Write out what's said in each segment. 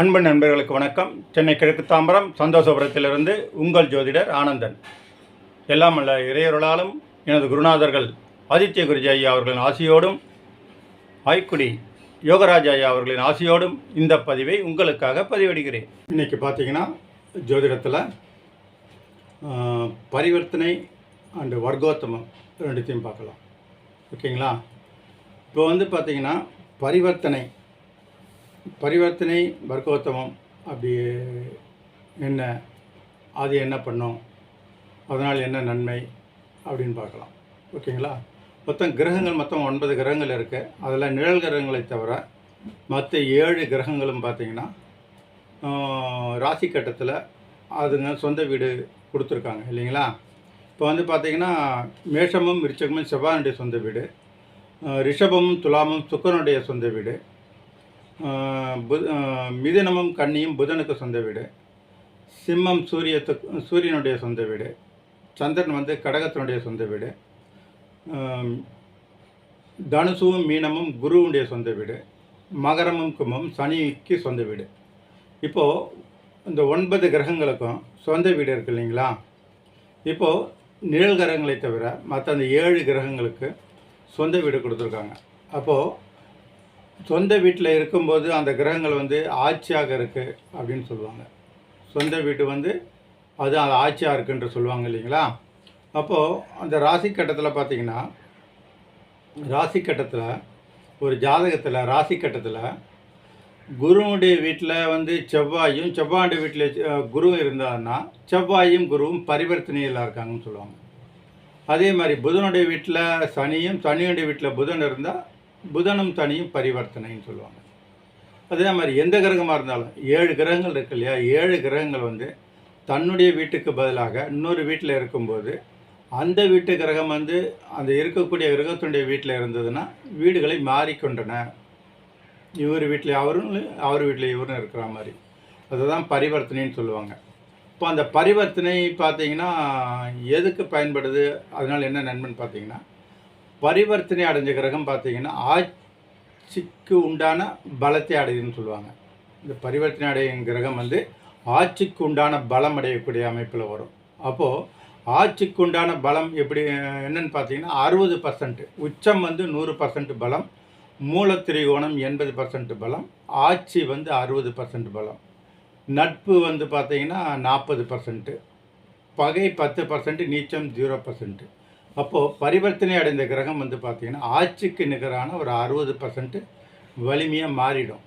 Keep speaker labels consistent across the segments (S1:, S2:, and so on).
S1: அன்பு நண்பர்களுக்கு வணக்கம். சென்னை கிழக்கு தாம்பரம் சந்தோஷபுரத்திலிருந்து உங்கள் ஜோதிடர் ஆனந்தன். எல்லாம் அல்ல இறையொருளாலும் எனது குருநாதர்கள் ஆதித்ய குருஜி ஐயா அவர்களின் ஆசியோடும் ஆய்க்குடி யோகராஜ் ஐயா அவர்களின் ஆசியோடும் இந்த பதிவை உங்களுக்காக பதிவிடுகிறேன். இன்றைக்கி பார்த்தீங்கன்னா ஜோதிடத்தில் பரிவர்த்தனை அண்டு வர்க்கோத்தமம் ரெண்டுத்தையும் பார்க்கலாம். ஓகேங்களா? இப்போ வந்து பார்த்தீங்கன்னா பரிவர்த்தனை பரிவர்த்தனை வர்க்கோத்தமம் அப்படி என்ன அது என்ன பண்ணும் அதனால் என்ன நன்மை அப்படின்னு பார்க்கலாம். ஓகேங்களா? மொத்தம் கிரகங்கள் மொத்தம் ஒன்பது கிரகங்கள் இருக்குது அதில் நிழல் கிரகங்களை தவிர மற்ற ஏழு கிரகங்களும் பார்த்திங்கன்னா ராசி கட்டத்தில் அதுங்க சொந்த வீடு கொடுத்துருக்காங்க இல்லைங்களா? இப்போ வந்து பார்த்தீங்கன்னா மேஷமும் விருச்சகமும் செவ்வானுடைய சொந்த வீடு ரிஷபமும் துலாமும் சுக்கரனுடைய சொந்த வீடு புத ஆஹ் மிதுனமும் கன்னியும் புதனுக்கு சொந்த வீடு. சிம்மம் சூரியத்துக்கு சூரியனுடைய சொந்த வீடு. சந்திரன் வந்து கடகத்தினுடைய சொந்த வீடு. தனுசுவும் மீனமும் குருவுடைய சொந்த வீடு. மகரமும் கும்பமும் சனிக்கு சொந்த வீடு. இப்போது இந்த ஒன்பது கிரகங்களுக்கும் சொந்த வீடு இருக்கு இல்லைங்களா? இப்போது நிழல் கிரகங்களை தவிர மற்ற அந்த ஏழு கிரகங்களுக்கு சொந்த வீடு கொடுத்துருக்காங்க. அப்போது சொந்த வீட்டில் இருக்கும்போது அந்த கிரகங்கள் வந்து ஆட்சியாக இருக்குது அப்படின்னு சொல்லுவாங்க. சொந்த வீடு வந்து அது அது ஆட்சியாக இருக்குன்ற சொல்லுவாங்க இல்லைங்களா? அப்போது அந்த ராசி கட்டத்தில் பார்த்திங்கன்னா ராசி கட்டத்தில் ஒரு ஜாதகத்தில் ராசி கட்டத்தில் குருவுடைய வீட்டில் வந்து செவ்வாயும் செவ்வாண்டு வீட்டில் குரு இருந்தாருன்னா செவ்வாயும் குருவும் பரிவர்த்தனையில் இருக்காங்கன்னு சொல்லுவாங்க. அதே மாதிரி புதனுடைய வீட்டில் சனியும் சனியுடைய வீட்டில் புதன் இருந்தால் புதனும் தனியும் பரிவர்த்தனைன்னு சொல்லுவாங்க. அதே மாதிரி எந்த கிரகமாக இருந்தாலும் ஏழு கிரகங்கள் இருக்கு இல்லையா? ஏழு கிரகங்கள் வந்து தன்னுடைய வீட்டுக்கு பதிலாக இன்னொரு வீட்டில் இருக்கும்போது அந்த வீட்டு கிரகம் வந்து அந்த இருக்கக்கூடிய கிரகத்துடைய வீட்டில் இருந்ததுன்னா வீடுகளை மாறிக்கொண்டன. இவர் வீட்டில் அவரும் அவர் வீட்டில் இவரும் இருக்கிற மாதிரி. அதுதான் பரிவர்த்தனைன்னு சொல்லுவாங்க. இப்போ அந்த பரிவர்த்தனை பார்த்தீங்கன்னா எதுக்கு பயன்படுது? அதனால் என்ன நன்மைன்னு பார்த்தீங்கன்னா பரிவர்த்தனை அடைஞ்ச கிரகம் பார்த்தீங்கன்னா ஆட்சிக்கு உண்டான பலத்தை அடையுதுன்னு சொல்லுவாங்க. இந்த பரிவர்த்தனை அடையும் கிரகம் வந்து ஆட்சிக்கு உண்டான பலம் அடையக்கூடிய அமைப்பில் வரும். அப்போது ஆட்சிக்கு உண்டான பலம் எப்படி என்னன்னு பார்த்தீங்கன்னா அறுபது பர்சன்ட் உச்சம் வந்து நூறு பர்சன்ட் பலம் மூலத்திரிகோணம் எண்பது பர்சன்ட் பலம் ஆட்சி வந்து அறுபது பர்சன்ட் பலம் நட்பு வந்து பார்த்தீங்கன்னா நாற்பது பர்சன்ட்டு பகை பத்து பர்சன்ட் நீச்சம் ஜீரோ பர்சன்ட்டு அப்போது பரிவர்த்தனை அடைந்த கிரகம் வந்து பார்த்திங்கன்னா ஆட்சிக்கு நிகரான ஒரு அறுபது பர்சன்ட் வலிமையாக மாறிடும்.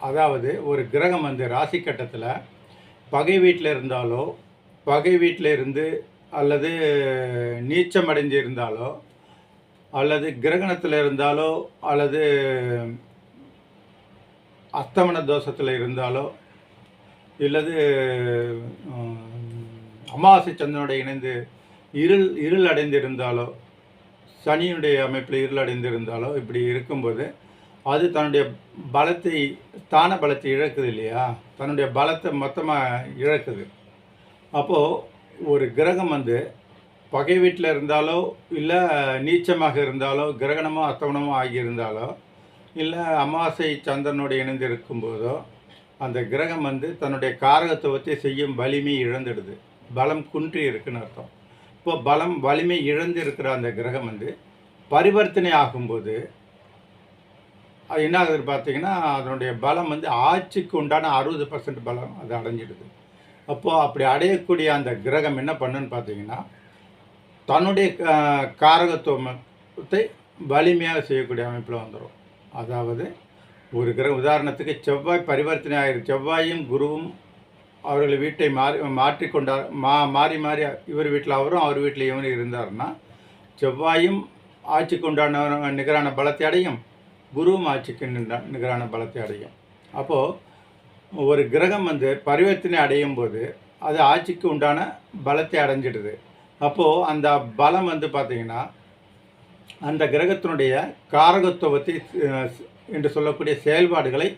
S1: அதாவது ஒரு கிரகம் வந்து ராசி கட்டத்தில் பகை வீட்டில் இருந்தாலோ பகை வீட்டில் இருந்து அல்லது நீச்சம் அடைஞ்சு இருந்தாலோ அல்லது கிரகணத்தில் இருந்தாலோ அல்லது அஸ்தமன தோஷத்தில் இருந்தாலோ இல்லது அமாவாசை சந்திரனோட இணைந்து இருள் இருள் அடைந்திருந்தாலோ சனியுடைய அமைப்பில் இருள் அடைந்திருந்தாலோ இப்படி இருக்கும்போது அது தன்னுடைய பலத்தை ஸ்தான பலத்தை இழக்குது இல்லையா? தன்னுடைய பலத்தை மொத்தமாக இழக்குது. அப்போது ஒரு கிரகம் வந்து பகை வீட்டில் இருந்தாலோ இல்லை நீச்சமாக இருந்தாலோ கிரகணமோ அத்தவணமோ ஆகியிருந்தாலோ இல்லை அமாவாசை சந்திரனோடு இணைந்து இருக்கும்போதோ அந்த கிரகம் வந்து தன்னுடைய காரகத்துவத்தை செய்யும் வலிமை இழந்துடுது. பலம் குன்றி இருக்குன்னு அர்த்தம். இப்போ பலம் வலிமை இழந்து இருக்கிற அந்த கிரகம் வந்து பரிவர்த்தனை ஆகும்போது அது என்ன ஆகுது பார்த்தீங்கன்னா அதனுடைய பலம் வந்து ஆட்சிக்கு உண்டான அறுபது பர்சன்ட் பலம் அது அடைஞ்சிடுது. அப்போது அப்படி அடையக்கூடிய அந்த கிரகம் என்ன பண்ணுன்னு பார்த்தீங்கன்னா தன்னுடைய காரகத்துவத்தை வலிமையாக செய்யக்கூடிய அமைப்பில் வந்துடும் அதாவது ஒரு கிரகம் உதாரணத்துக்கு செவ்வாய் பரிவர்த்தனை ஆகிருக்கு செவ்வாயும் குருவும் அவர்கள் வீட்டை மாறி மாற்றிக்கொண்டார் மா மாறி மாறி இவர் வீட்டில் அவரும் அவர் வீட்டில் இவரும் இருந்தாருன்னா செவ்வாயும் ஆட்சிக்கு உண்டான நிகரான பலத்தை அடையும். குருவும் ஆட்சிக்கு நிகரான பலத்தை அடையும். அப்போது ஒரு கிரகம் வந்து பரிவர்த்தனை அடையும் போது அது ஆட்சிக்கு உண்டான பலத்தை அடைஞ்சிடுது. அப்போது அந்த பலம் வந்து பார்த்திங்கன்னா அந்த கிரகத்தினுடைய காரகத்துவத்தை என்று சொல்லக்கூடிய செயல்பாடுகளை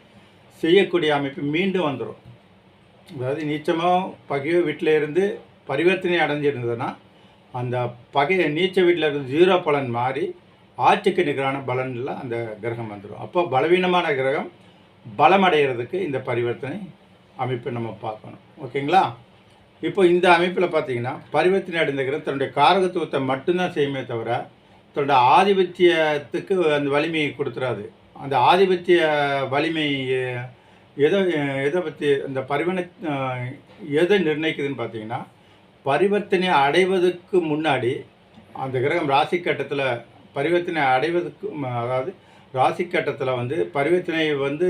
S1: செய்யக்கூடிய அமைப்பு மீண்டும் வந்துடும் அதாவது நீச்சமோ பகையோ வீட்டில் இருந்து பரிவர்த்தனை அடைஞ்சிருந்ததுன்னா அந்த பகை நீச்ச வீட்டில் இருந்து ஜீரோ பலன் மாறி ஆட்சிக்கு நிகரான பலனில் அந்த கிரகம் வந்துடும் அப்போ பலவீனமான கிரகம் பலமடைகிறதுக்கு இந்த பரிவர்த்தனை அமைப்பை நம்ம பார்க்கணும். ஓகேங்களா? இப்போ இந்த அமைப்பில் பார்த்தீங்கன்னா பரிவர்த்தனை அடைந்த கிரகம் தன்னுடைய காரகத்துவத்தை மட்டும்தான் செய்யுமே தவிர தன்னுடைய ஆதிபத்தியத்துக்கு அந்த வலிமையை கொடுத்துறாது. அந்த ஆதிபத்திய வலிமை எதை எதை பற்றி அந்த பரிவர்த்தனை எதை நிர்ணயிக்குதுன்னு பார்த்தீங்கன்னா பரிவர்த்தனை அடைவதற்கு முன்னாடி அந்த கிரகம் ராசி கட்டத்தில் பரிவர்த்தனை அடைவதற்கு அதாவது ராசி கட்டத்தில் வந்து பரிவர்த்தனை வந்து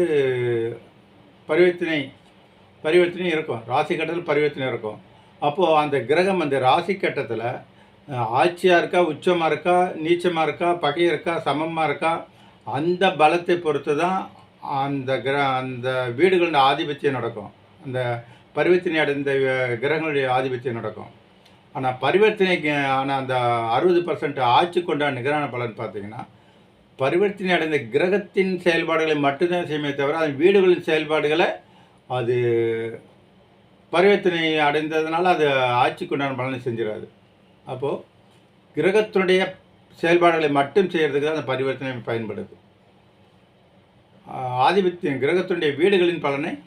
S1: பரிவர்த்தனை பரிவர்த்தனை இருக்கும். ராசி கட்டத்தில் பரிவர்த்தனை இருக்கும். அப்போது அந்த கிரகம் அந்த ராசி கட்டத்தில் ஆட்சியாக இருக்கா உச்சமாக இருக்கா நீச்சமாக இருக்கா பகை இருக்கா சமமாக இருக்கா அந்த பலத்தை பொறுத்து தான் அந்த கிர அந்த வீடுகளின் ஆதிபத்தியம் நடக்கும். அந்த பரிவர்த்தனை அடைந்த கிரகங்களுடைய ஆதிபத்தியம் நடக்கும். ஆனால் பரிவர்த்தனைக்கு ஆனால் அந்த அறுபது பர்சன்ட் ஆட்சி கொண்ட நிகரான பலன் பார்த்தீங்கன்னா பரிவர்த்தனை அடைந்த கிரகத்தின் செயல்பாடுகளை மட்டும்தான் செய்யுமே தவிர அது வீடுகளின் செயல்பாடுகளை அது பரிவர்த்தனை அடைந்ததுனால அது ஆட்சிக்கு உண்டான பலனை செஞ்சிடாது. அப்போது கிரகத்தினுடைய செயல்பாடுகளை மட்டும் செய்கிறதுக்கு தான் அந்த பரிவர்த்தனை பயன்படுது. ஆதிபத்தியம் கிரகத்தினுடைய வீடுகளின் பலனை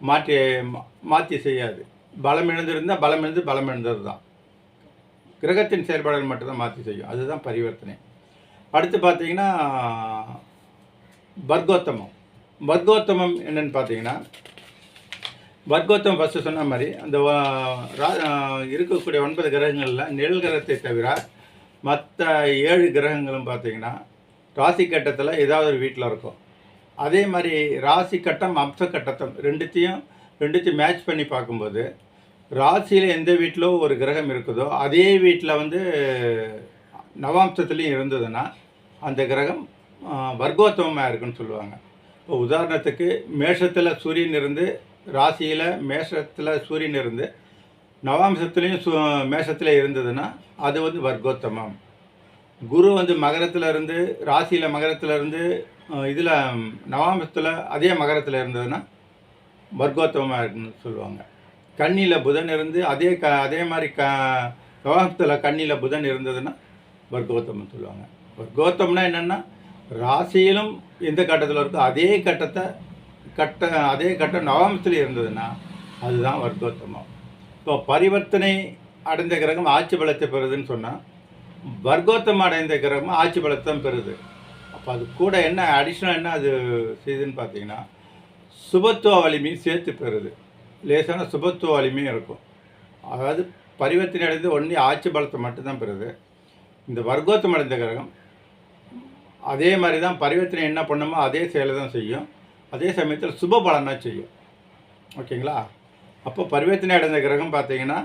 S1: மாற்றி மா- மாற்றி செய்யாது. பலம் இழந்திருந்தால் பலம் இழந்து பலம் இழந்தது தான் கிரகத்தின் செயல்பாடுகள் மட்டும்தான் மாற்றி செய்யும். அதுதான் பரிவர்த்தனை. அடுத்து பார்த்தீங்கன்னா வர்க்கோத்தமம். வர்க்கோத்தமம் என்னென்னு பார்த்தீங்கன்னா வர்க்கோத்தமம் ஃபஸ்ட்டு சொன்ன மாதிரி அந்த ரா- இருக்கக்கூடிய ஒன்பது கிரகங்களில் நிழல் கிரகத்தை தவிர மற்ற ஏழு கிரகங்களும் பார்த்தீங்கன்னா ராசி கட்டத்தில் ஏதாவது ஒரு வீட்டில் இருக்கும். அதே மாதிரி ராசி கட்டம் அம்ச கட்டத்தம் ரெண்டுத்தையும் ரெண்டுத்தையும் மேட்ச் பண்ணி பார்க்கும்போது ராசியில் எந்த வீட்டிலோ ஒரு கிரகம் இருக்குதோ அதே வீட்டில் வந்து நவாம்சத்துலேயும் இருந்ததுன்னா அந்த கிரகம் வர்க்கோத்தமமாக இருக்குன்னு சொல்லுவாங்க. இப்போ உதாரணத்துக்கு மேஷத்தில் சூரியன் இருந்து ராசியில் மேஷத்தில் சூரியன் இருந்து நவாம்சத்துலேயும் சு மேஷத்தில் இருந்ததுன்னா அது வந்து வர்க்கோத்தமம். குரு வந்து மகரத்தில் இருந்து ராசியில் மகரத்தில் இருந்து இதில் நவாம்சத்தில் அதே மகரத்தில் இருந்ததுன்னா வர்க்கோத்தமமாக இருக்குன்னு சொல்லுவாங்க. கன்னியில் புதன் இருந்து அதே க அதே மாதிரி க நவாம்பத்தில் கண்ணியில் புதன் இருந்ததுன்னா வர்க்கோத்தமம் சொல்லுவாங்க. வர்க்கோத்தம்னா என்னென்னா ராசியிலும் எந்த கட்டத்தில் இருக்கோ அதே கட்டத்தை கட்ட அதே கட்டம் நவாம்சத்தில் இருந்ததுன்னா அதுதான் வர்க்கோத்தமம். இப்போ பரிவர்த்தனை அடைந்த கிரகம் ஆட்சி பலத்தை பெறுதுன்னு சொன்னால் வர்க்கோத்தம் அடைந்த கிரகம் ஆட்சி பலத்தை தான் பெறுது. அப்போ அது கூட என்ன அடிஷ்னல் என்ன அது செய்யுதுன்னு பார்த்தீங்கன்னா சுபத்துவ வலிமையும் சேர்த்து பெறுது. லேசான சுபத்துவ வலிமையும் இருக்கும். அதாவது பரிவர்த்தனை அடைந்து ஒன்லி ஆட்சி பலத்தை மட்டும்தான் பெறுது. இந்த வர்க்கோத்தம் அடைந்த கிரகம் அதே மாதிரி தான் பரிவர்த்தனை என்ன பண்ணுமோ அதே செயலை தான் செய்யும். அதே சமயத்தில் சுப பலனாக செய்யும். ஓகேங்களா? அப்போ பரிவர்த்தனை அடைந்த கிரகம் பார்த்தீங்கன்னா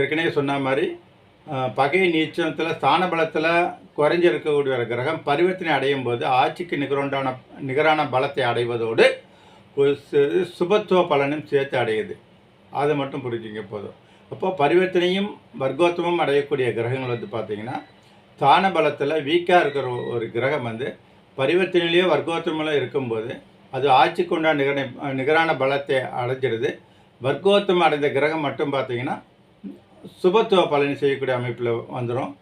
S1: ஏற்கனவே சொன்ன மாதிரி பகை நீச்சத்தில் ஸ்தான பலத்தில் குறைஞ்சிருக்கக்கூடிய ஒரு கிரகம் பரிவர்த்தனை அடையும் போது ஆட்சிக்கு நிகரோண்டான நிகரான பலத்தை அடைவதோடு ஒரு சுபத்துவ பலனும் சேர்த்து அடையுது. அதை மட்டும் புரிஞ்சுங்க போதும். அப்போது பரிவர்த்தனையும் வர்க்கோத்தமும் அடையக்கூடிய கிரகங்கள் வந்து பார்த்தீங்கன்னா ஸ்தான பலத்தில் வீக்காக இருக்கிற ஒரு கிரகம் வந்து பரிவர்த்தனையிலேயே வர்க்கோத்தமில் இருக்கும்போது அது ஆட்சிக்கு உண்டான நிகர நிகரான பலத்தை அடைஞ்சிடுது வர்க்கோத்தம் அடைந்த கிரகம் மட்டும் பார்த்தீங்கன்னா சுபத்துவ பலனை செய்யக்கூடிய அமைப்பில் வந்துடும்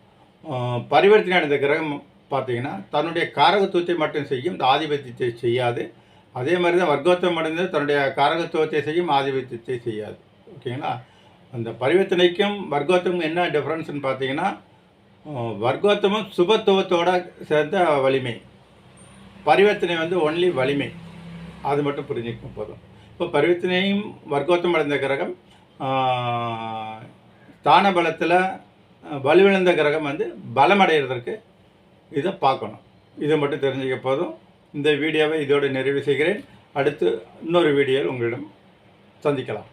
S1: பரிவர்த்தனை அடைந்த கிரகம் பார்த்தீங்கன்னா தன்னுடைய காரகத்துவத்தை மட்டும் செய்யும் இந்த ஆதிபத்தியத்தை செய்யாது. அதே மாதிரி தான் வர்க்கோத்தம் அடைந்தது தன்னுடைய காரகத்துவத்தை செய்யும் ஆதிபத்தியத்தை செய்யாது. ஓகேங்களா? அந்த பரிவர்த்தனைக்கும் வர்க்கோத்தமும் என்ன டிஃப்ரென்ஸ்னு பார்த்தீங்கன்னா வர்க்கோத்தமும் சுபத்துவத்தோட சேர்ந்த வலிமை. பரிவர்த்தனை வந்து ஒன்லி வலிமை. அது மட்டும் புரிஞ்சுக்க போதும். இப்போ பரிவர்த்தனையும் வர்க்கோத்தம் அடைந்த கிரகம் தான ஸ்தான பலத்தில் வலுவிழந்த கிரகம் வந்து பலமடைகிறதற்கு இதை பார்க்கணும். இதை மட்டும் தெரிஞ்சுக்க போதும். இந்த வீடியோவை இதோடு நிறைவு செய்கிறேன். அடுத்து இன்னொரு வீடியோவில் உங்களிடம் சந்திக்கலாம்.